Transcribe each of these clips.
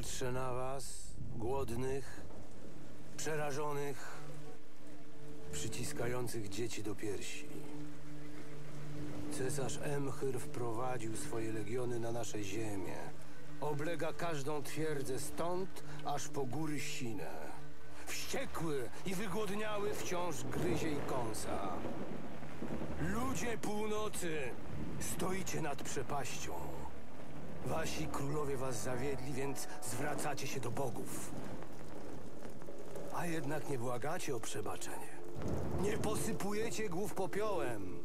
Patrzę na was, głodnych, przerażonych, przyciskających dzieci do piersi. Cesarz Emchyr wprowadził swoje legiony na nasze ziemię. Oblega każdą twierdzę stąd, aż po góry Sinę. Wściekły i wygłodniały wciąż gryzie i kąsa. Ludzie północy, stoicie nad przepaścią. Wasi królowie was zawiedli, więc zwracacie się do bogów. A jednak nie błagacie o przebaczenie. Nie posypujecie głów popiołem.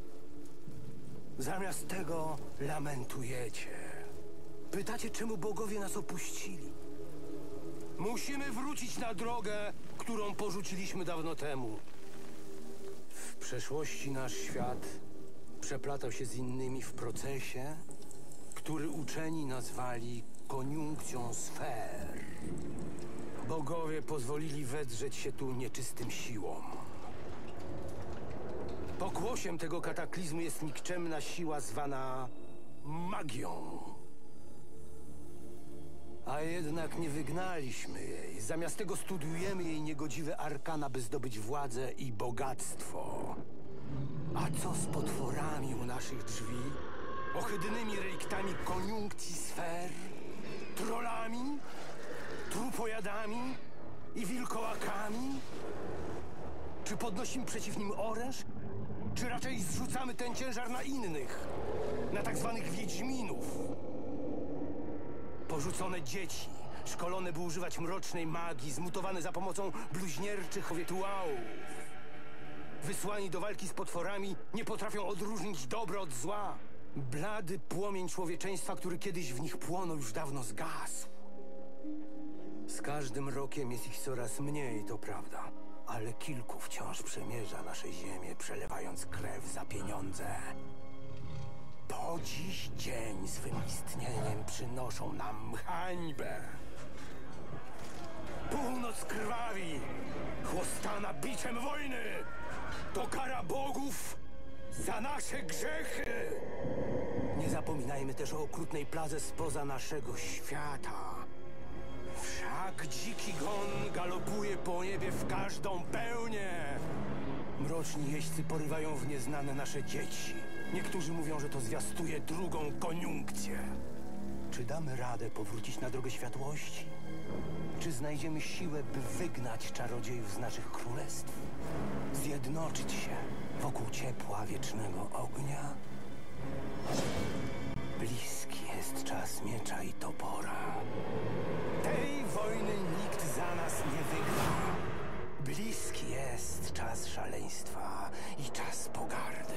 Zamiast tego lamentujecie. Pytacie, czemu bogowie nas opuścili. Musimy wrócić na drogę, którą porzuciliśmy dawno temu. W przeszłości nasz świat przeplatał się z innymi w procesie, który uczeni nazwali koniunkcją sfer. Bogowie pozwolili wedrzeć się tu nieczystym siłom. Pokłosiem tego kataklizmu jest nikczemna siła zwana magią. A jednak nie wygnaliśmy jej. Zamiast tego studiujemy jej niegodziwe arkana, by zdobyć władzę i bogactwo. A co z potworami u naszych drzwi? Ohydnymi reliktami koniunkcji sfer? Trollami? Trupojadami? I wilkołakami? Czy podnosimy przeciw nim oręż? Czy raczej zrzucamy ten ciężar na innych? Na tak zwanych wiedźminów? Porzucone dzieci, szkolone by używać mrocznej magii, zmutowane za pomocą bluźnierczych rytuałów. Wysłani do walki z potworami, nie potrafią odróżnić dobro od zła. Blady płomień człowieczeństwa, który kiedyś w nich płonął, już dawno zgasł. Z każdym rokiem jest ich coraz mniej, to prawda. Ale kilku wciąż przemierza nasze ziemię, przelewając krew za pieniądze. Po dziś dzień swym istnieniem przynoszą nam hańbę. Północ krwawi, chłostana biczem wojny. To kara bogów za nasze grzechy. Nie zapominajmy też o okrutnej plaze spoza naszego świata. Wszak dziki gon galopuje po niebie w każdą pełnię. Mroczni jeźdźcy porywają w nieznane nasze dzieci. Niektórzy mówią, że to zwiastuje drugą koniunkcję. Czy damy radę powrócić na drogę światłości? Czy znajdziemy siłę, by wygnać czarodziejów z naszych królestw? Zjednoczyć się wokół ciepła wiecznego ognia? Bliski jest czas miecza i topora. Tej wojny nikt za nas nie wygra. Bliski jest czas szaleństwa i czas pogardy.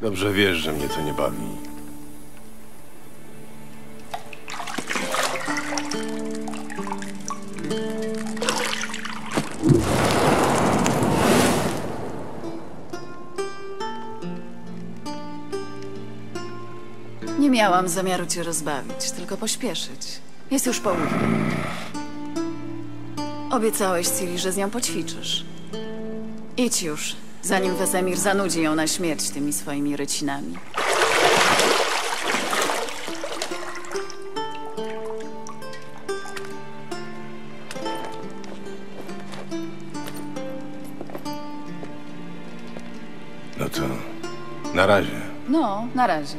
Dobrze wiesz, że mnie to nie bawi. Nie miałam zamiaru cię rozbawić, tylko pośpieszyć. Jest już południe. Obiecałeś Ciri, że z nią poćwiczysz. Idź już, zanim Wesemir zanudzi ją na śmierć tymi swoimi rycinami. No to na razie. No, na razie.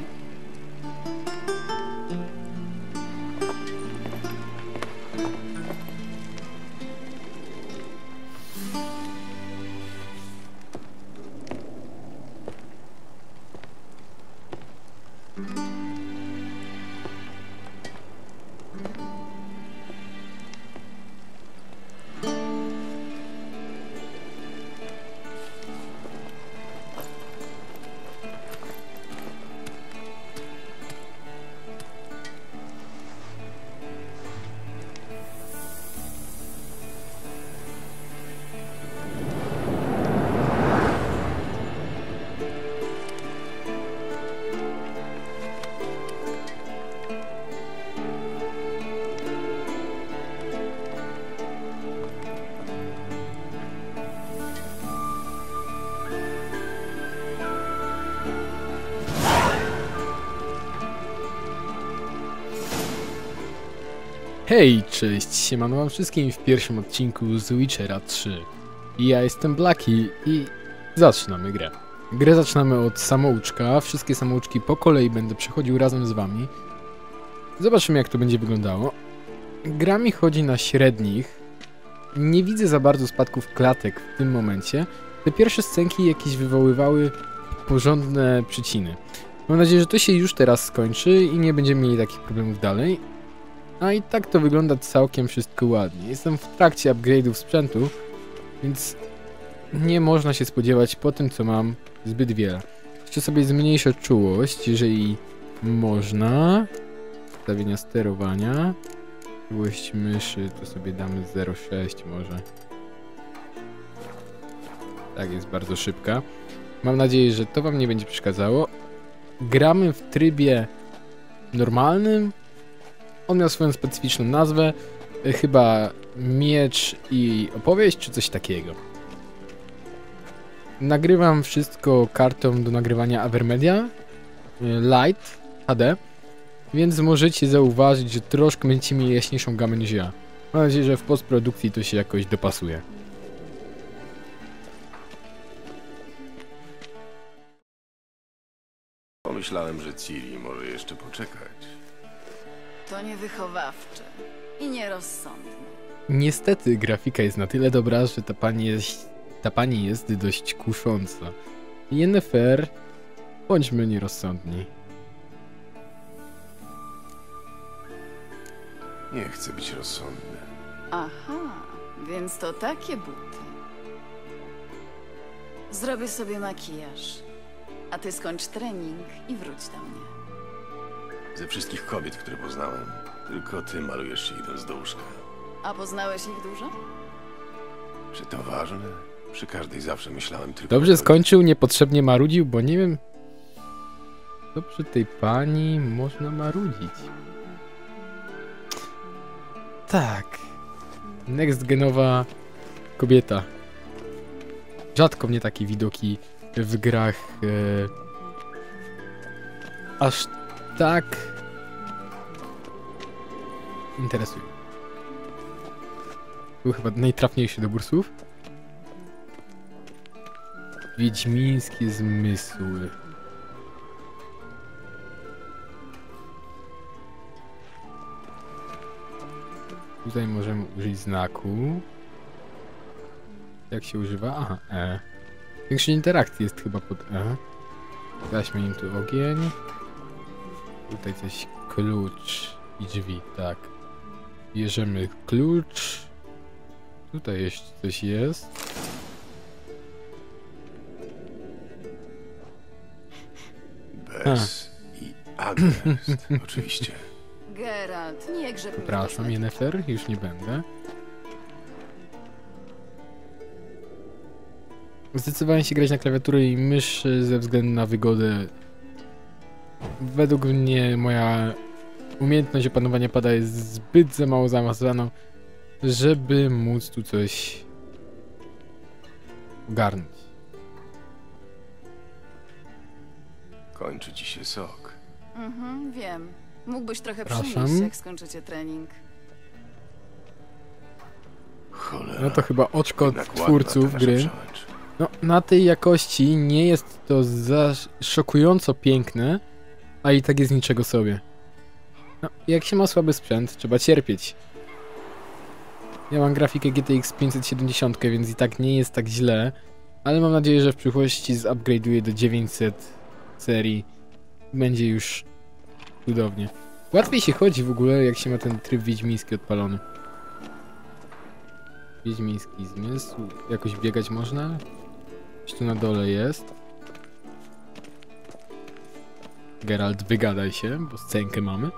Hej, cześć, siemano wam wszystkim w pierwszym odcinku z Witchera 3. Ja jestem Blaki i zaczynamy grę. Grę zaczynamy od samouczka, wszystkie samouczki po kolei będę przechodził razem z wami. Zobaczymy jak to będzie wyglądało. Gra mi chodzi na średnich. Nie widzę za bardzo spadków klatek w tym momencie. Te pierwsze scenki jakieś wywoływały porządne przyciny. Mam nadzieję, że to się już teraz skończy i nie będziemy mieli takich problemów dalej. A i tak to wygląda całkiem wszystko ładnie. Jestem w trakcie upgrade'ów sprzętu, więc nie można się spodziewać po tym, co mam, zbyt wiele. Jeszcze sobie zmniejszę czułość, jeżeli można. Ustawienia sterowania. Czułość myszy to sobie damy 0,6 może. Tak, jest bardzo szybka. Mam nadzieję, że to wam nie będzie przeszkadzało. Gramy w trybie normalnym, on miał swoją specyficzną nazwę, y, chyba Miecz i Opowieść, czy coś takiego. Nagrywam wszystko kartą do nagrywania Avermedia y, Light HD, więc możecie zauważyć, że troszkę będziecie mieli jaśniejszą gamę niż ja. Mam nadzieję, że w postprodukcji to się jakoś dopasuje. Pomyślałem, że Ciri może jeszcze poczekać. To niewychowawcze i nierozsądne. Niestety grafika jest na tyle dobra, że ta pani jest, ta pani jest dość kusząca. Yennefer, bądźmy nierozsądni. Nie chcę być rozsądny. Aha, więc to takie buty. Zrobię sobie makijaż, a ty skończ trening i wróć do mnie. Ze wszystkich kobiet, które poznałem, tylko ty malujesz się idąc do łóżka. A poznałeś ich dużo? Czy to ważne? Przy każdej zawsze myślałem tylko... Dobrze skończył, niepotrzebnie marudził, bo nie wiem... Co przy tej pani można marudzić? Tak. Next genowa kobieta. Rzadko mnie takie widoki w grach e, aż tak interesują. Był chyba najtrafniejszy dobór słów. Wiedźmińskie zmysły. Tutaj możemy użyć znaku. Jak się używa? Aha, E. Większość interakcji jest chyba pod E. Gaśmy im tu ogień. Tutaj coś klucz i drzwi, tak. Bierzemy klucz. Tutaj jeszcze coś jest. Wes i Agrest, oczywiście. Geralt, nie grzeb Przepraszam. Yennefer, już nie będę. Zdecydowałem się grać na klawiaturę i mysz ze względu na wygodę. Według mnie moja umiejętność opanowania pada jest zbyt za mało zaawansowana, żeby móc tu coś ogarnąć. Kończy ci się sok. Mhm, wiem. Mógłbyś trochę Przepraszam. przynieść, jak skończycie trening. Cholera. No to chyba oczko od Jednak ładna twórców ta nasza gry. przełęcz. No, na tej jakości nie jest to za szokująco piękne, a i tak jest niczego sobie. No, jak się ma słaby sprzęt, trzeba cierpieć. Ja mam grafikę GTX 570, więc i tak nie jest tak źle, ale mam nadzieję, że w przyszłości zupgrade'uję do 900 serii. Będzie już cudownie. Łatwiej się chodzi w ogóle, jak się ma ten tryb wiedźmiński odpalony. Wiedźmiński zmysł. Jakoś biegać można? Coś tu na dole jest. Geralt, wygadaj się, bo scenkę mamy.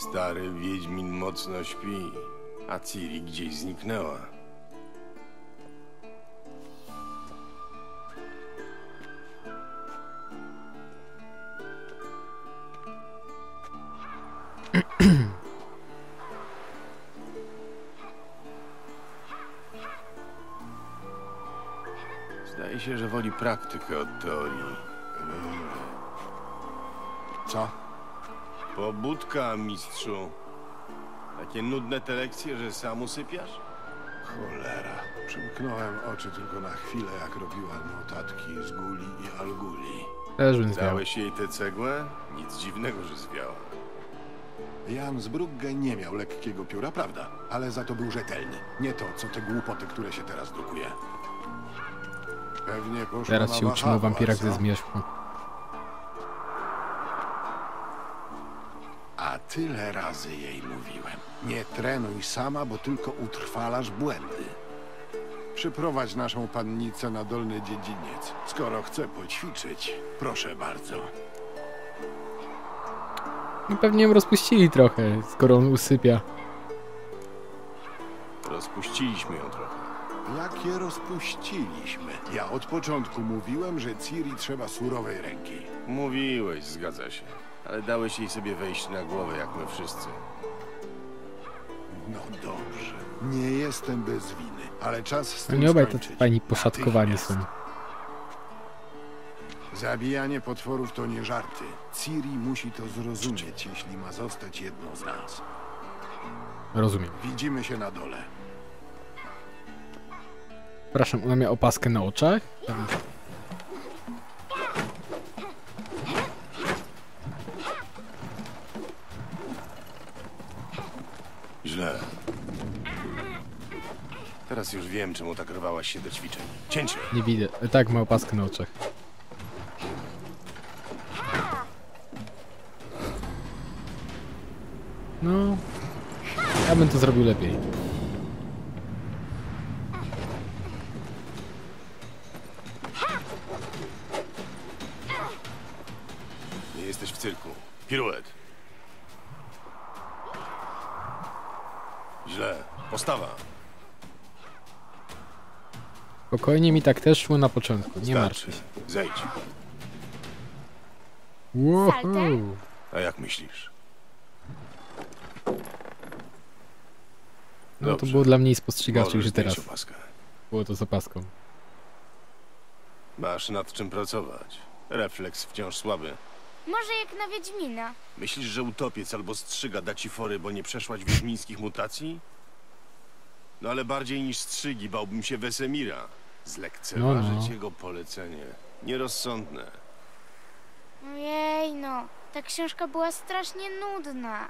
Stary Wiedźmin mocno śpi, a Ciri gdzieś zniknęła. Praktykę od teorii. Co? Pobudka, mistrzu. Takie nudne te lekcje, że sam usypiasz? Cholera. Przymknąłem oczy tylko na chwilę, jak robiła notatki z Guli i Alguli. Też bym. Dałeś jej tę cegłę? Nic dziwnego, że zwiała. Jan z Brugge nie miał lekkiego pióra, prawda? Ale za to był rzetelny. Nie to, co te głupoty, które się teraz drukuje. Pewnie poszła Teraz na się utrzymał wahadła, wampirak co? ze zmierzchu. A tyle razy jej mówiłem. Nie trenuj sama, bo tylko utrwalasz błędy. Przyprowadź naszą pannicę na dolny dziedziniec. Skoro chce poćwiczyć, proszę bardzo. No pewnie ją rozpuścili trochę, skoro on usypia. Rozpuściliśmy ją trochę. Jak je rozpuściliśmy? Ja od początku mówiłem, że Ciri trzeba surowej ręki. Mówiłeś, zgadza się. Ale dałeś jej sobie wejść na głowę, jak my wszyscy. No dobrze. Nie jestem bez winy, ale czas z tym nie obaj to skończyć. fajni poszatkowani są. Zabijanie potworów to nie żarty. Ciri musi to zrozumieć, jeśli ma zostać jedną z nas. Rozumiem. Widzimy się na dole. Przepraszam, ona miała opaskę na oczach? Tam- Źle. Teraz już wiem, czemu tak rwałaś się do ćwiczeń. Cięcie! Nie widzę. Tak, ma opaskę na oczach. No, ja bym to zrobił lepiej. Spokojnie mi tak też szło na początku, nie martw się. Zejdź. Wow. A jak myślisz? No to Dobrze. było dla mnie spostrzegawcze już teraz. opaskę. Było to z opaską. Masz nad czym pracować. Refleks wciąż słaby. Może jak na Wiedźmina. Myślisz, że utopiec albo strzyga da ci fory, bo nie przeszłaś wiedźmińskich mutacji? No ale bardziej niż strzygi bałbym się Wesemira. Zlekceważyć No, no. jego polecenie. Nierozsądne. Ojej no, ta książka była strasznie nudna.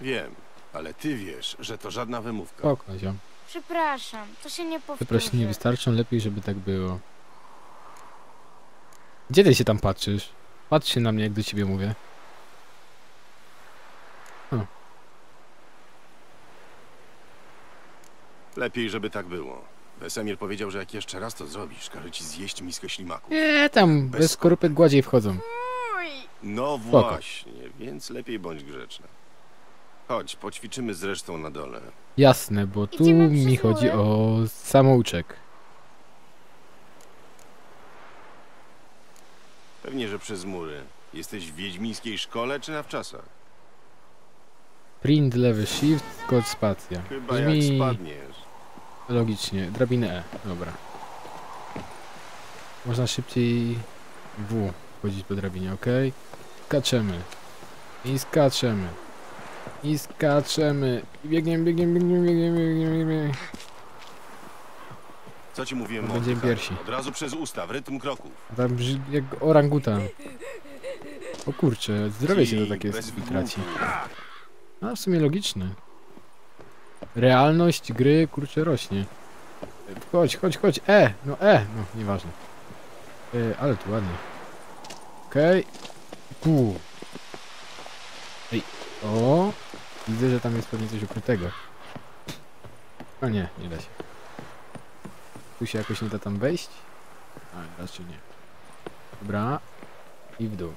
Wiem, ale ty wiesz, że to żadna wymówka. Spoko, ziom. Przepraszam, to się nie powtórzy. Przepraszam, nie wystarczą, lepiej, żeby tak było. Gdzie ty się tam patrzysz? Patrz się na mnie, jak do ciebie mówię. Lepiej, żeby tak było. Wesemir powiedział, że jak jeszcze raz to zrobisz, każe ci zjeść miskę ślimaków. Nie, tam Bez bez skorupek gładziej wchodzą. No Spoko. właśnie, więc lepiej bądź grzeczna. Chodź, poćwiczymy zresztą na dole. Jasne, bo tu mi chodzi o samouczek. Pewnie, że przez mury. Jesteś w wiedźmińskiej szkole czy na wczasach? Print, lewy shift, skocz spacja. Chyba Brzmi jak spadniesz. Logicznie. Drabinę E, dobra. Można szybciej W wchodzić po drabinie, ok? Skaczemy. I skaczemy. I skaczemy. I biegniemy, biegniemy, biegniemy, biegniemy, biegniemy, biegniemy. Co ci mówiłem To będziemy oddychaniu? pierwsi. Od razu przez usta, w rytm kroków. A Tam brzmi jak orangutan. O kurczę, zdrowie się I do takiej bez sytuacji traci. wygłupów. No w sumie logiczne. Realność gry kurczę rośnie. Chodź, chodź, chodź. E, no E, no nieważne. E, ale tu ładnie. Okej. Okay. Ej, o. Widzę, że tam jest pewnie coś ukrytego. A nie, nie da się. Tu się jakoś nie da tam wejść? A, raczej nie. Dobra. I w dół.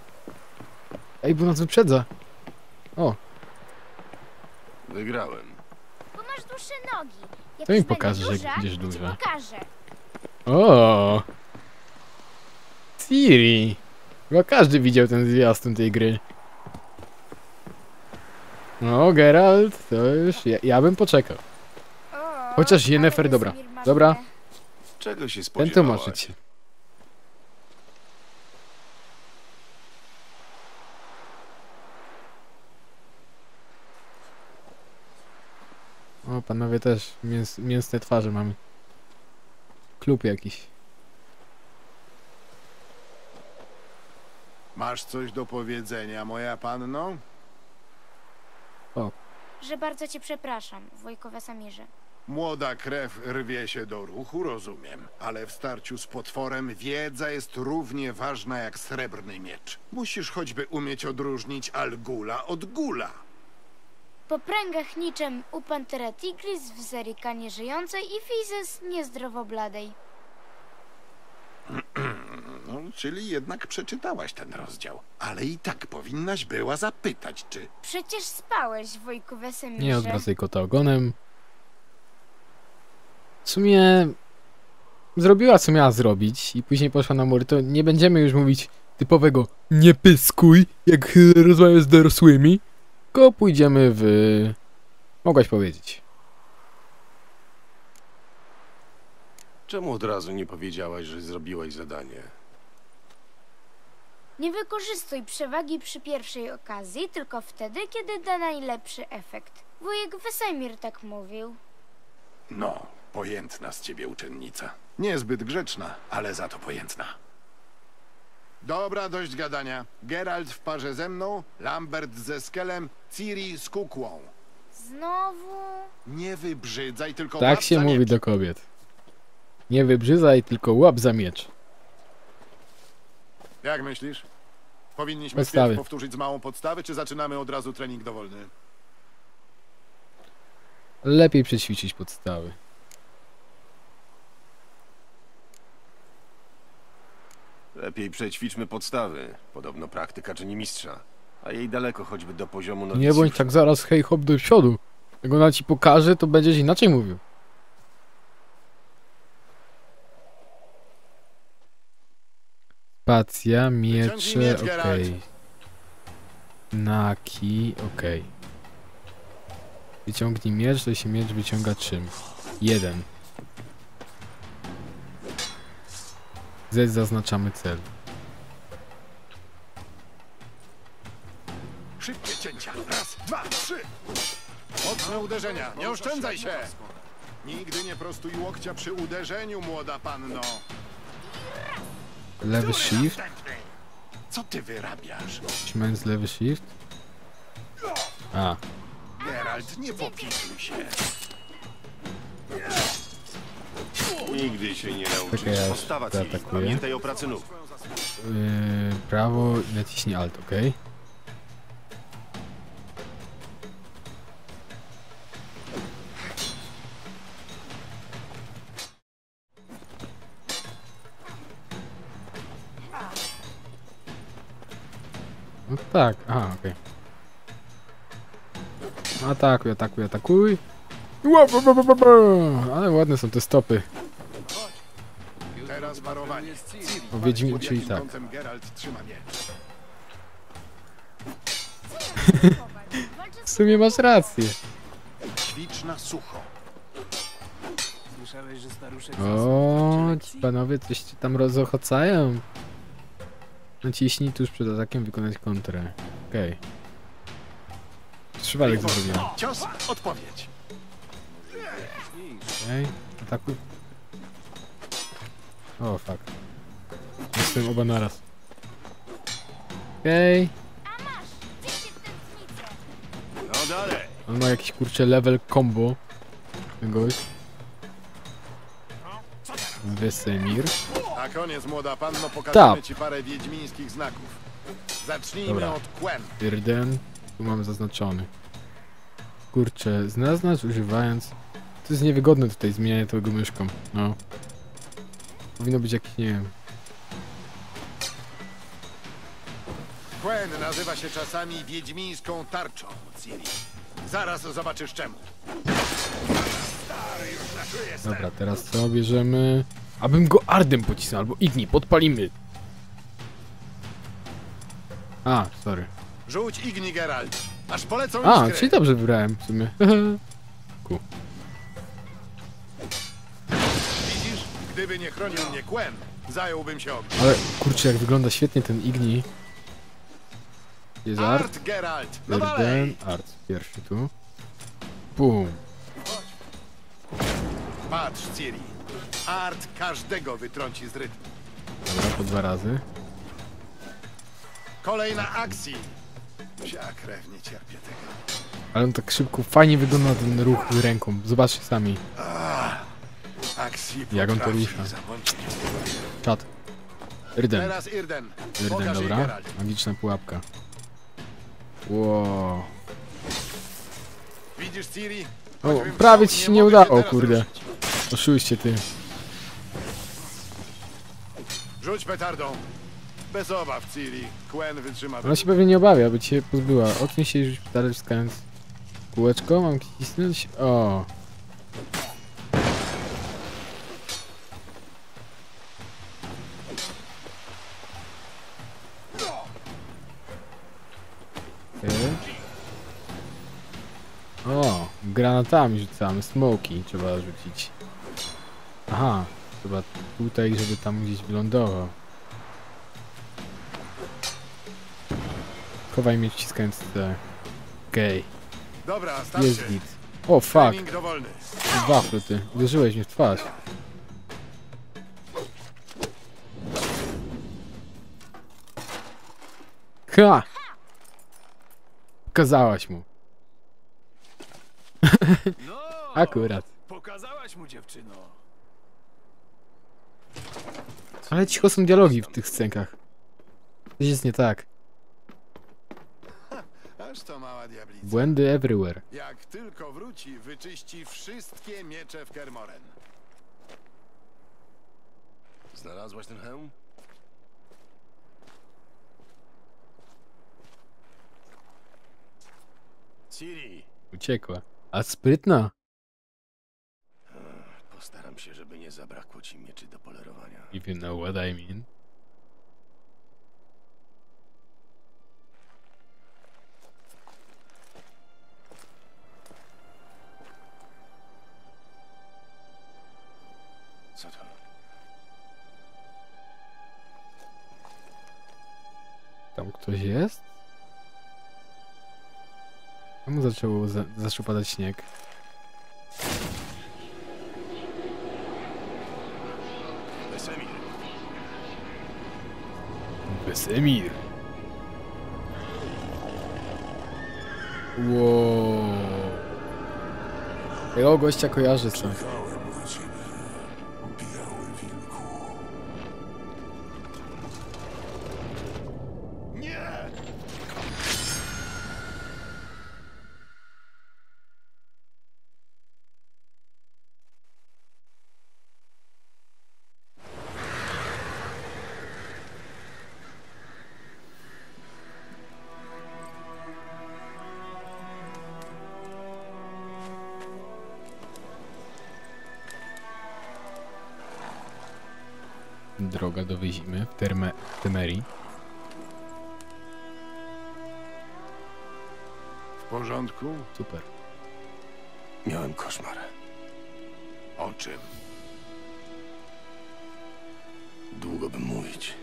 Ej, bo nas wyprzedza. O, Wygrałem. Nogi. Jak To mi pokaże, że będziesz duża. pokażę. O! Siri! Chyba każdy widział ten zwiastun tej gry. No, Geralt, to już ja, ja bym poczekał. Chociaż Yennefer, dobra. Dobra. Czego się Ten spodziewałaś? tłumaczyć O, panowie też mięs, mięsne twarze mamy. Klub jakiś. Masz coś do powiedzenia, moja panno? Że bardzo cię przepraszam, wujku Wesemirze. Młoda krew rwie się do ruchu, rozumiem, ale w starciu z potworem wiedza jest równie ważna jak srebrny miecz. Musisz choćby umieć odróżnić Algula od Gula. Po pręgach niczym u Pantera Tigris w Zerika nieżyjącej i Fizes niezdrowo bladej. No, czyli jednak przeczytałaś ten rozdział. Ale i tak powinnaś była zapytać, czy... Przecież spałeś, wujku Wesemirze. Nie odwracaj kota ogonem. W sumie zrobiła co miała zrobić i później poszła na mury, to nie będziemy już mówić typowego nie pyskuj, jak rozmawiasz z dorosłymi, tylko pójdziemy w... Mogłaś powiedzieć. Czemu od razu nie powiedziałaś, że zrobiłaś zadanie? Nie wykorzystuj przewagi przy pierwszej okazji, tylko wtedy, kiedy da najlepszy efekt. Wujek Wesemir tak mówił. No, pojętna z ciebie uczennica. Niezbyt grzeczna, ale za to pojętna. Dobra, dość gadania. Geralt w parze ze mną, Lambert ze Skelem, Ciri z kukłą. Znowu... Nie wybrzydzaj, tylko Tak łap się za mówi miecz. do kobiet. Nie wybrzyzaj, tylko łap za miecz. Jak myślisz? Powinniśmy Podstawy. wpierw powtórzyć z małą podstawy, czy zaczynamy od razu trening dowolny? Lepiej przećwiczyć podstawy. Lepiej przećwiczmy podstawy. Podobno praktyka czyni mistrza. A jej daleko choćby do poziomu Nie nowicjusza. bądź tak zaraz hej hop do przodu. Jak ona ci pokaże, to będziesz inaczej mówił. Spacja, miecze, miecz, okej. Geralt. Naki, okej. Wyciągnij miecz, to się miecz wyciąga czym? Jeden. Z zaznaczamy cel. Szybkie cięcia. Raz, dwa, trzy. Mocne uderzenia. Nie oszczędzaj się. Nigdy nie prostuj łokcia przy uderzeniu, młoda panno. Lewy shift. Co ty wyrabiasz? trzymając lewy shift. A, Geralt, nie popisuj się. Nigdy się nie nauczysz. ja Postawa cywilna. zaatakuję. Pamiętaj o pracy nóg. Yy, prawo i naciśnij alt, ok? No tak, aha, okej. Atakuj, atakuj, atakuj. Ale ładne są te stopy. O Wiedźmin, czyli jakim tak. W sumie masz rację. Ćwicz na sucho. Słyszałeś, że staruszek O, ci panowie coś ci tam rozochocają. Naciśnij tuż przed atakiem wykonać kontrę. Okej. Trzywalek zrobiłem. Cios, odpowiedź. Okej, atakuj. O, fuck. Jestem oba naraz. Okej. No dalej. On ma jakiś kurczę level combo. Ten gość. Wesemir. Na koniec, młoda panno, pokażemy Tak. ci parę wiedźmińskich znaków. Zacznijmy Dobra. od Quen. Irden. Tu mamy zaznaczony. Kurczę, zaznacz używając... To jest niewygodne tutaj zmienianie tego myszką. No. Powinno być jakieś, nie wiem... Quen nazywa się czasami wiedźmińską tarczą, Ciri. Zaraz zobaczysz czemu. Dobra, teraz co bierzemy? Abym go Ardem pocisnął, albo Igni, podpalimy. A, sorry. Rzuć Igni, Geralt. Aż polecą A, iskry. czyli dobrze wybrałem w sumie. Gdyby nie chronił mnie Quen, zająłbym się ogniem. Ale kurczę, jak wygląda świetnie ten Igni. Jest Art, Art, Geralt. No dalej. Art pierwszy tu. Bum. Patrz, Ciri. Art każdego wytrąci z rytmu. Dobra, po dwa razy. Kolejna akcji. Psia krew, nie cierpię tego. Ale on tak szybko, fajnie wygląda ten ruch ręką. Zobaczcie sami. Akcji Jak on to potrafi rusza. Czat. Irden. Teraz Irden. Irden, Pokaż jej dobra. Geralt. Magiczna pułapka. Wow. Widzisz, Ciri? O, Choćbym prawie chciał, ci się nie mogę udało, teraz kurde. ruszyć. Ty. Rzuć petardą. Bez obaw, Ciri. Quen wytrzyma. Ona się pewnie nie obawia, by cię pozbyła. Odsuń się i rzuć dalej wciskając kółeczko. Mam cisnąć? O. granatami rzucamy, smoki trzeba rzucić. Aha, trzeba tutaj, żeby tam gdzieś wylądował. Chowaj mnie wciskając te... Okej, Dobra, jest git. O, fuck, Trening dowolny. wafle ty, uderzyłeś mnie w twarz. Ha! Pokazałaś mu. No, Akurat. pokazałaś mu dziewczyno. Ale cicho są dialogi w tych scenkach. Coś jest nie tak. Aż to mała diablica. Błędy everywhere. Jak tylko wróci, wyczyści wszystkie miecze w Kermoren. Znalazłaś ten hełm? Ciri, Uciekła. A sprytna. postaram się, żeby nie zabrakło ci mieczy do polerowania. If you know what I mean. Co to? Tam ktoś jest? Czemu zaczęło za zaczął padać śnieg? Wesemir. Wesemir. Wow. Tego gościa kojarzę co. droga do Wyzimy w Terme Temerii. W porządku? Super. Miałem koszmar. O czym? Długo by mówić.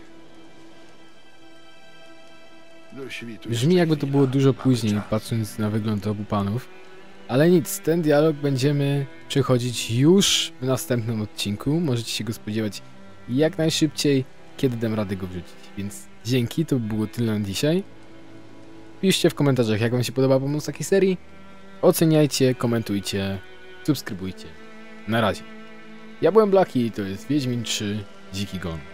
Do świtu Brzmi jakby to było dużo później, patrząc na wygląd obu panów. Ale nic, ten dialog będziemy przechodzić już w następnym odcinku. Możecie się go spodziewać jak najszybciej, kiedy dam radę go wrzucić. Więc dzięki, to by było tyle na dzisiaj. Piszcie w komentarzach, jak wam się podoba pomysł takiej serii. Oceniajcie, komentujcie, subskrybujcie. Na razie. Ja byłem Blaki, to jest Wiedźmin 3 Dziki Gon.